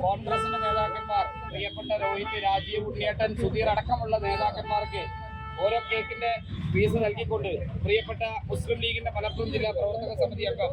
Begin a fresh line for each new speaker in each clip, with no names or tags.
കോൺഗ്രസിന്റെ നേതാക്കന്മാർ പ്രിയപ്പെട്ട രോഹിത് രാജീവ് ഉണ്ണിയേട്ടൻ സുധീർ അടക്കമുള്ള നേതാക്കന്മാർക്ക് ഓരോ കേക്കിന്റെ ഫീസ് നൽകിക്കൊണ്ട് പ്രിയപ്പെട്ട മുസ്ലിം ലീഗിന്റെ മലപ്പുറം ജില്ലാ പ്രവർത്തക സമിതി അംഗം.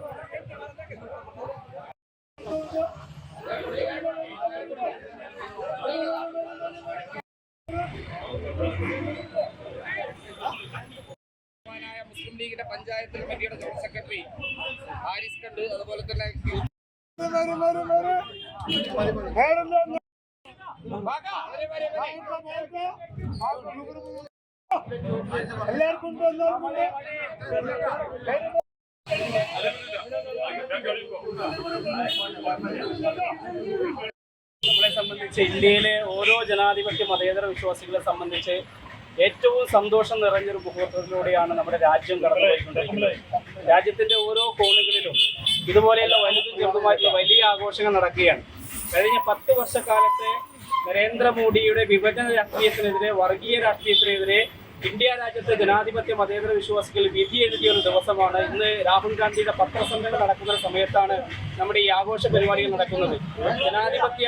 ലീഗിന്റെ പഞ്ചായത്ത് കമ്മിറ്റിയുടെ ജോയിന്റ് സെക്രട്ടറി ഹാരിസ് കണ്ട് അതുപോലെ തന്നെ.
എല്ലാവർക്കും
നമ്മളെ സംബന്ധിച്ച് ഇന്ത്യയിലെ ഓരോ ജനാധിപത്യ മതേതര വിശ്വാസികളെ സംബന്ധിച്ച് ഏറ്റവും സന്തോഷം നിറഞ്ഞൊരു മുഹൂർത്തത്തിലൂടെയാണ് നമ്മുടെ രാജ്യം കടന്നുപോയിക്കൊണ്ടിരിക്കുന്നത്. രാജ്യത്തിന്റെ ഓരോ കോണുകളിലും ഇതുപോലെയുള്ള വലുതും ചെറുതുമായിട്ടുള്ള വലിയ ആഘോഷങ്ങൾ നടക്കുകയാണ്. കഴിഞ്ഞ പത്ത് വർഷക്കാലത്തെ നരേന്ദ്രമോദിയുടെ വിഭജന രാഷ്ട്രീയത്തിനെതിരെ വർഗീയ രാഷ്ട്രീയത്തിനെതിരെ ഇന്ത്യ രാജ്യത്തെ ജനാധിപത്യ മതേതര വിശ്വാസികൾ വിധി എഴുതിയ ഒരു ദിവസമാണ്. ഇന്ന് രാഹുൽ ഗാന്ധിയുടെ പത്രസമ്മേളനം നടക്കുന്ന സമയത്താണ് നമ്മുടെ ഈ ആഘോഷ പരിപാടികൾ നടക്കുന്നത്. ജനാധിപത്യ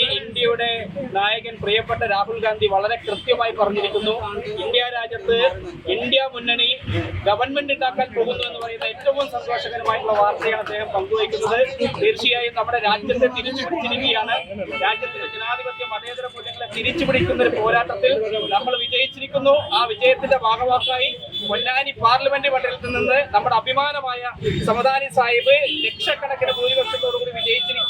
ഈ ഇന്ത്യയുടെ നായകൻ പ്രിയപ്പെട്ട രാഹുൽ ഗാന്ധി വളരെ കൃത്യമായി പറഞ്ഞിരിക്കുന്നു. ഇന്ത്യ രാജ്യത്ത് ഇന്ത്യ മുന്നണി ഗവൺമെന്റ് ഉണ്ടാക്കാൻ പോകുന്നു എന്ന് പറയുന്ന ഏറ്റവും സന്തോഷകരമായിട്ടുള്ള വാർത്തയാണ് അദ്ദേഹം പങ്കുവയ്ക്കുന്നത്. തീർച്ചയായും നമ്മുടെ രാജ്യത്തെ തിരിച്ചു പിടിച്ചിരിക്കുകയാണ്. രാജ്യത്തിന്റെ ജനാധിപത്യ മതേതര മൂല്യങ്ങളെ തിരിച്ചു പിടിക്കുന്ന ഒരു പോരാട്ടത്തിൽ നമ്മൾ വിജയിച്ചിരിക്കുന്നു. ആ വിജയത്തിന്റെ ഭാഗമാക്കായി പൊന്നാനി പാർലമെന്റ് മണ്ഡലത്തിൽ നിന്ന് നമ്മുടെ അഭിമാനമായ സമദാനി സാഹിബ് ലക്ഷക്കണക്കിന് ഭൂരിപക്ഷത്തോടുകൂടി വിജയിച്ചിരിക്കുകയാണ്